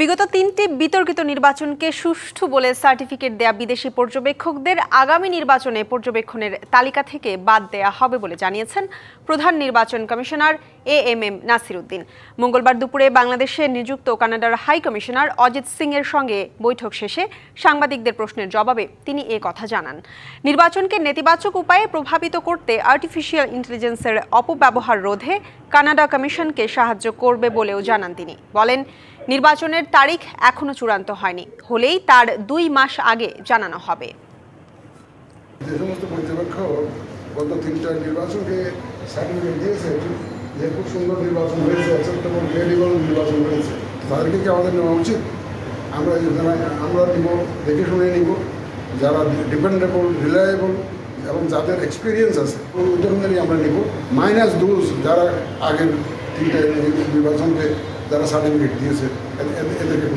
বিগত তিনটি বিতর্কিত নির্বাচনকে সুষ্ঠু বলে সার্টিফিকেট দেয়া বিদেশি পর্যবেক্ষকদের আগামী নির্বাচনে পর্যবেক্ষণের তালিকা থেকে বাদ দেয়া হবে বলে জানিয়েছেন প্রধান নির্বাচন commissioner A M M Nasir Uddin মঙ্গলবার দুপুরে বাংলাদেশে নিযুক্ত কানাডার হাই কমিশনার অজিত সিং এর সঙ্গে বৈঠক শেষে সাংবাদিকদের প্রশ্নের জবাবে তিনি এ কথা জানান। নির্বাচনকে নেতিবাচক উপায়ে প্রভাবিত করতে আর্টিফিশিয়াল ইন্টেলিজেন্সের অপব্যবহার রোধে কানাডা কমিশনকে সাহায্য করবে বলেও জানান তিনি। বলেন, নির্বাচনের তারিখ এখনও চূড়ান্ত হয়নি। হলেই তার দুই মাস আগে জানানো হবে। যে সমস্ত পর্যবেক্ষক গত তিনটা নির্বাচনকে সার্টিফিকেট দিয়েছে যে খুব সুন্দর নির্বাচন হয়েছে, অ্যাকসেপ্টেবল ক্রেডিবল নির্বাচন হয়েছে। তাদেরকে কি আমাদের নেওয়া উচিত? আমরা যারা আমরা নিব, দেখে শুনে নিব। যারা ডিপেন্ডেবল রিলায়েবল এবং যাদের এক্সপিরিয়েন্স আছে, ওই জন্যই আমরা নিব। মাইনাস দোজ যারা আগের তিনটা নির্বাচনকে, যারা সার্টিফিকেট দিয়েছে এদের- এদেরকে